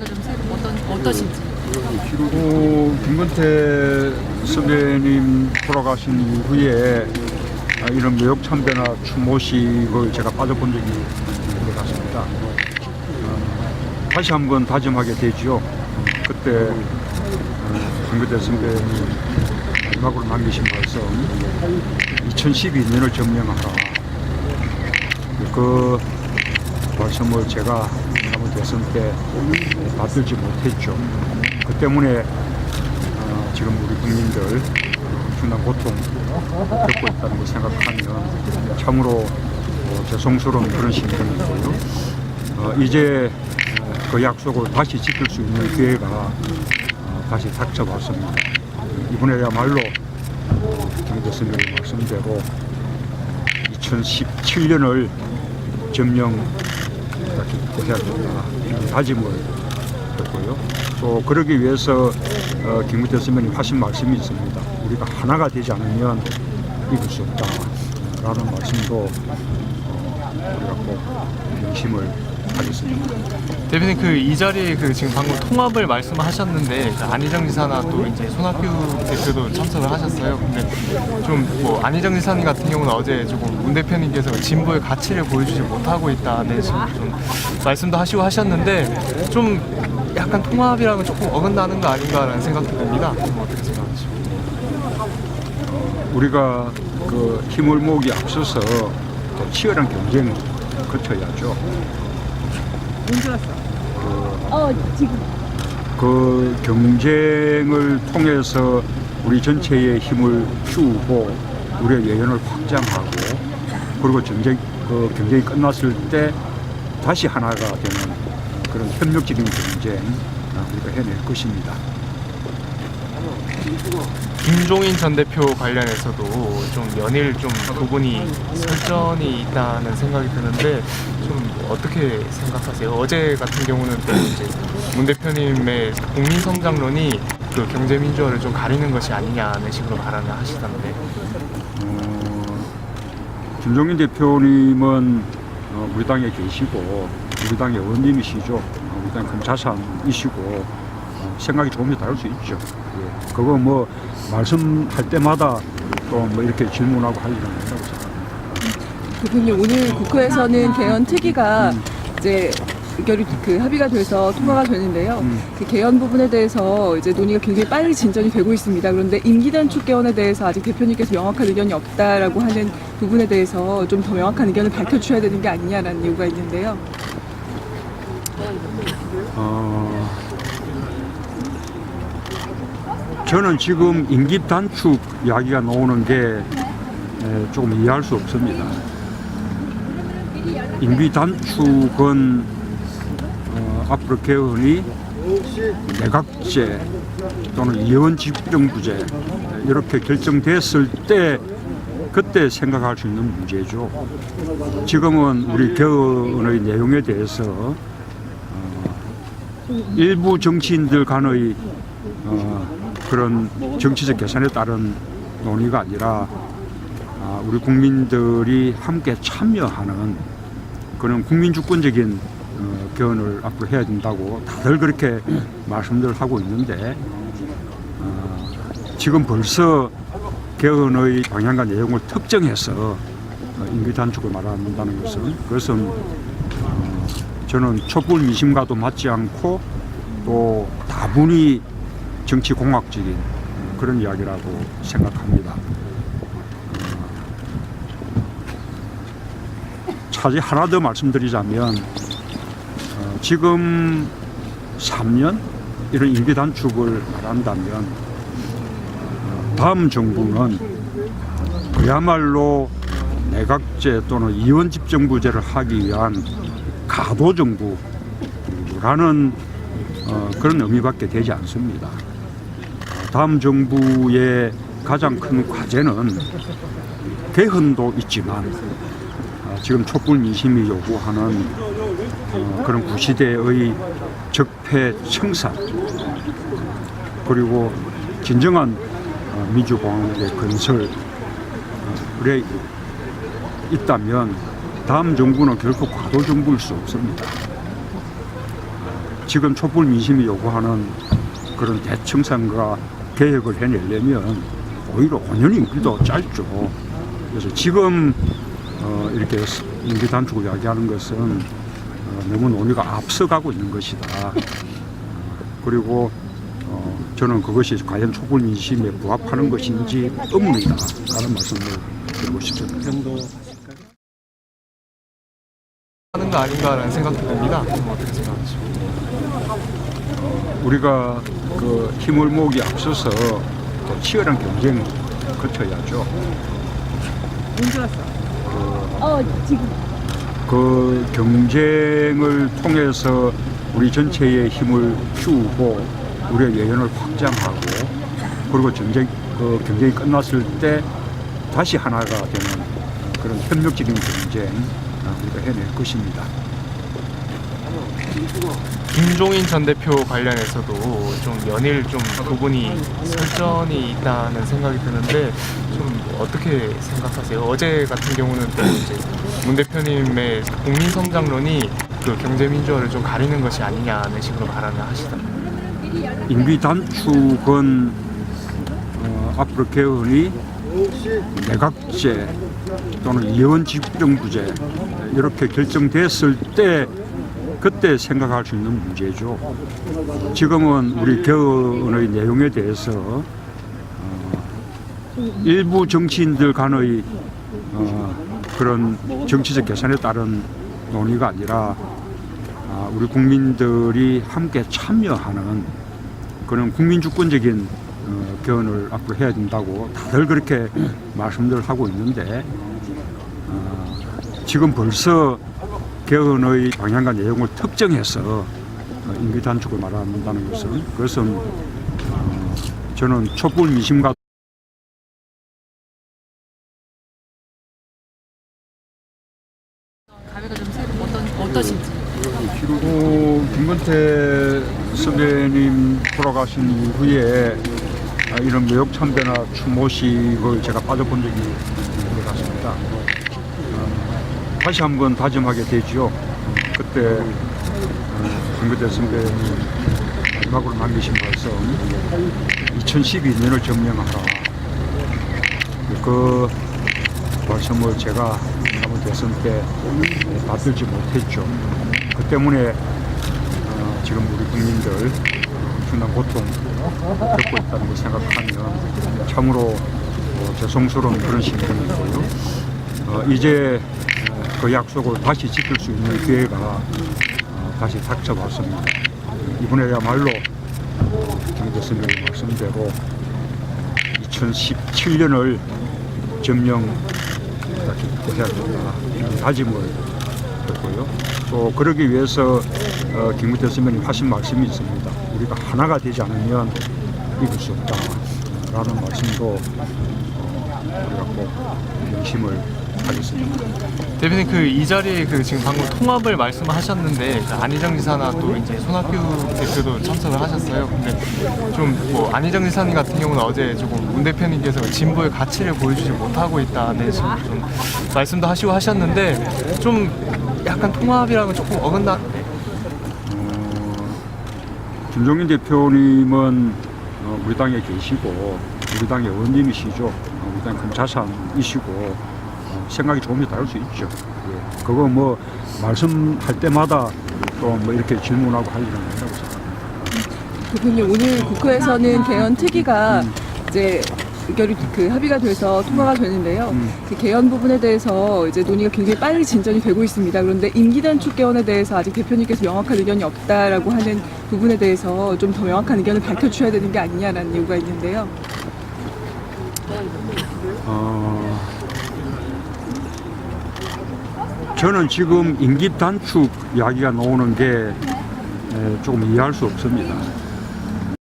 이야기가 좀 새로 어떤 어떠신지. 어, 김건태 선배님 돌아가신 이후에 아, 이런 무역 참배나 추모식을 제가 빠져본 적이 없는 것 같습니다. 어, 다시 한번 다짐하게 되지요. 어, 그때 어, 김건태 선배님 마지막으로 남기신 말씀 2012년을 점령하라. 그 말씀을 제가 대선 때 받들지 못했죠. 그 때문에 어, 지금 우리 국민들 엄청난 고통 겪고 있다는 걸 생각하면 참으로 어, 죄송스러운 그런 심정이고요. 어, 이제 어, 그 약속을 다시 지킬 수 있는 기회가 어, 다시 닥쳐왔습니다. 이번에야말로 김 교수님 말씀대로 2017년을 점령 이런 다짐을 했고요. 또 그러기 위해서 어, 김우태 선배님 하신 말씀이 있습니다. 우리가 하나가 되지 않으면 이길 수 없다라는 말씀도 어, 우리가 꼭 명심을 하겠습니다. 대표님 그 이 자리에 그 지금 방금 통합을 말씀하셨는데 그 안희정 지사나 또 이제 손학규 대표도 참석을 하셨어요. 근데 좀 뭐 안희정 지사님 같은 경우는 어제 조금 문 대표님께서 진보의 가치를 보여주지 못하고 있다는 식으로 좀 말씀도 하시고 하셨는데 좀 약간 통합이랑은 조금 어긋나는 거 아닌가라는 생각도 듭니다. 뭐 어떻게 생각하시죠? 우리가 그 힘을 모으기 앞서서 또 치열한 경쟁을 거쳐야죠. 어 지금 그 경쟁을 통해서 우리 전체의 힘을 키우고 우리의 예연을 확장하고 그리고 전쟁 그 경쟁이 끝났을 때 다시 하나가 되는 그런 협력적인 경쟁 아, 우리가 해낼 것입니다. 김종인 전 대표 관련해서도 좀 연일 좀 부분이 설전이 있다는 생각이 드는데 좀 어떻게 생각하세요? 어제 같은 경우는 또 이제 문 대표님의 국민 성장론이 그 경제 민주화를 좀 가리는 것이 아니냐는 식으로 발언을 하시던데 어, 김종인 대표님은 어, 우리 당에 계시고 우리 당의 의원님이시죠. 어, 우리 당큰 자산이시고 어, 생각이 조금씩 다를 수 있죠. 예. 그거 뭐 말씀할 때마다 또 뭐 이렇게 질문하고 할 일은 아니라고 생각합니다. 대표님 오늘 국회에서는 개헌 특위가 이제 의결이 그 합의가 돼서 통과가 되는데요. 음. 그 개헌 부분에 대해서 이제 논의가 굉장히 빨리 진전이 되고 있습니다. 그런데 임기 단축 개헌에 대해서 아직 대표님께서 명확한 의견이 없다라고 하는 부분에 대해서 좀 더 명확한 의견을 밝혀주셔야 되는 게 아니냐라는 요구가 있는데요. 어, 저는 지금 임기 단축 이야기가 나오는 게 에, 조금 이해할 수 없습니다. 임기 단축은 어, 앞으로 개헌이 내각제 또는 이원 집정부제 이렇게 결정됐을 때 그때 생각할 수 있는 문제죠. 지금은 우리 개헌의 내용에 대해서 일부 정치인들 간의 어, 그런 정치적 계산에 따른 논의가 아니라 아, 우리 국민들이 함께 참여하는 그런 국민 주권적인 어, 앞으로 해야 된다고 다들 그렇게 말씀들 하고 있는데 어, 지금 벌써 개헌의 방향과 내용을 특정해서 어, 임기 단축을 말한다는 것은 그것은 어, 저는 촛불 민심과도 맞지 않고 또 다분히 정치 공학적인 그런 이야기라고 생각합니다. 어, 차지 하나 더 말씀드리자면 어, 지금 3년 이런 임기 단축을 말한다면 어, 다음 정부는 그야말로 내각제 또는 이원 집정부제를 하기 위한 가도 정부라는 어, 그런 의미밖에 되지 않습니다. 다음 정부의 가장 큰 과제는 개헌도 있지만 어, 지금 촛불 민심이 요구하는 어, 그런 구시대의 적폐 청산 그리고 진정한 어, 민주공화국의 건설에 있다면 다음 정부는 결코 과도 정부일 수 없습니다. 지금 촛불 민심이 요구하는 그런 대청산과 개혁을 해내려면 오히려 5년 임기도 짧죠. 그래서 지금 어, 이렇게 임기 단축을 이야기하는 것은 어, 너무 논의가 앞서가고 있는 것이다. 그리고 어, 저는 그것이 과연 촛불 민심에 부합하는 것인지 의문이다. 라는 말씀을 드리고 싶습니다. 하는 거 아닌가라는 생각도 듭니다. 뭐 어떻게 생각하시죠? 우리가 그 힘을 모으기 앞서서 또 치열한 경쟁을 거쳐야죠. 어 지금 그 경쟁을 통해서 우리 전체의 힘을 키우고 우리의 예언을 확장하고 그리고 전쟁 그 경쟁이 끝났을 때 다시 하나가 되는 그런 협력적인 경쟁 아, 우리가 해낼 것입니다. 김종인 전 대표 관련해서도 좀 연일 좀 부분이 설전이 있다는 생각이 드는데 좀 어떻게 생각하세요? 어제 같은 경우는 또 이제 문 대표님의 국민 성장론이 그 경제 민주화를 좀 가리는 것이 아니냐는 식으로 발언을 하시더라고요. 임기 단축은 어, 앞으로 개헌이 내각제 또는 예원 집정부제 이렇게 결정됐을 때 그때 생각할 수 있는 문제죠. 지금은 우리 개헌의 내용에 대해서 어, 일부 정치인들 간의 어, 그런 정치적 계산에 따른 논의가 아니라 아, 우리 국민들이 함께 참여하는 그런 국민주권적인 어, 개헌을 앞으로 해야 된다고 다들 그렇게 말씀들 하고 있는데 어, 지금 벌써 개헌의 방향과 내용을 특정해서 어, 임기 단축을 말한다는 것은 그것은 어, 저는 촛불 민심과 감회가 좀 새로 어떤 어떠신지. 그리고 김건태 선배님 돌아가신 이후에 아, 이런 매혹 참배나 추모식을 제가 빠져본 적이 없는 것 같습니다. 어, 다시 한번 다짐하게 되지요. 어, 그때 어, 김건태 선배님 마지막으로 남기신 말씀 2012년을 점령하라. 그 말씀을 제가 남은 대선 때 받들지 못했죠. 그 때문에 어, 지금 우리 국민들 엄청난 고통 겪고 있다는 걸 생각하면 참으로 어, 죄송스러운 그런 심정이고요. 어, 이제 어, 그 약속을 다시 지킬 수 있는 기회가 어, 다시 닥쳐왔습니다. 이번에야말로 김 교수님 말씀대로 2017년을 점령 해야 된다 이런 다짐을 했고요. 또 그러기 위해서 어, 김구태 선배님 하신 말씀이 있습니다. 우리가 하나가 되지 않으면 이길 수 없다라는 말씀도 어, 우리가 꼭 명심을 하겠습니다. 대표님 그 이 자리에 그 지금 방금 통합을 말씀하셨는데 그 안희정 지사나 또 이제 손학규 대표도 참석을 하셨어요. 근데 좀 뭐 안희정 지사님 같은 경우는 어제 조금 문 대표님께서 진보의 가치를 보여주지 못하고 있다는 식으로 좀 말씀도 하시고 하셨는데 좀 약간 통합이랑은 조금 어긋나 김종인 대표님은 어, 우리 당에 계시고 우리 당의 의원님이시죠. 어, 우리 당큰 자산이시고 어, 생각이 조금씩 다를 수 있죠. 예. 그거 뭐 말씀할 때마다 또 뭐 이렇게 질문하고 할 일은 아니라고 생각합니다. 대표님 오늘 국회에서는 개헌 특위가 이제 의결이 그 합의가 돼서 통과가 되는데요. 음. 그 개헌 부분에 대해서 이제 논의가 굉장히 빨리 진전이 되고 있습니다. 그런데 임기 단축 개헌에 대해서 아직 대표님께서 명확한 의견이 없다라고 하는 부분에 대해서 좀 더 명확한 의견을 밝혀주셔야 되는 게 아니냐라는 요구가 있는데요. 어, 저는 지금 임기 단축 이야기가 나오는 게 에, 조금 이해할 수 없습니다.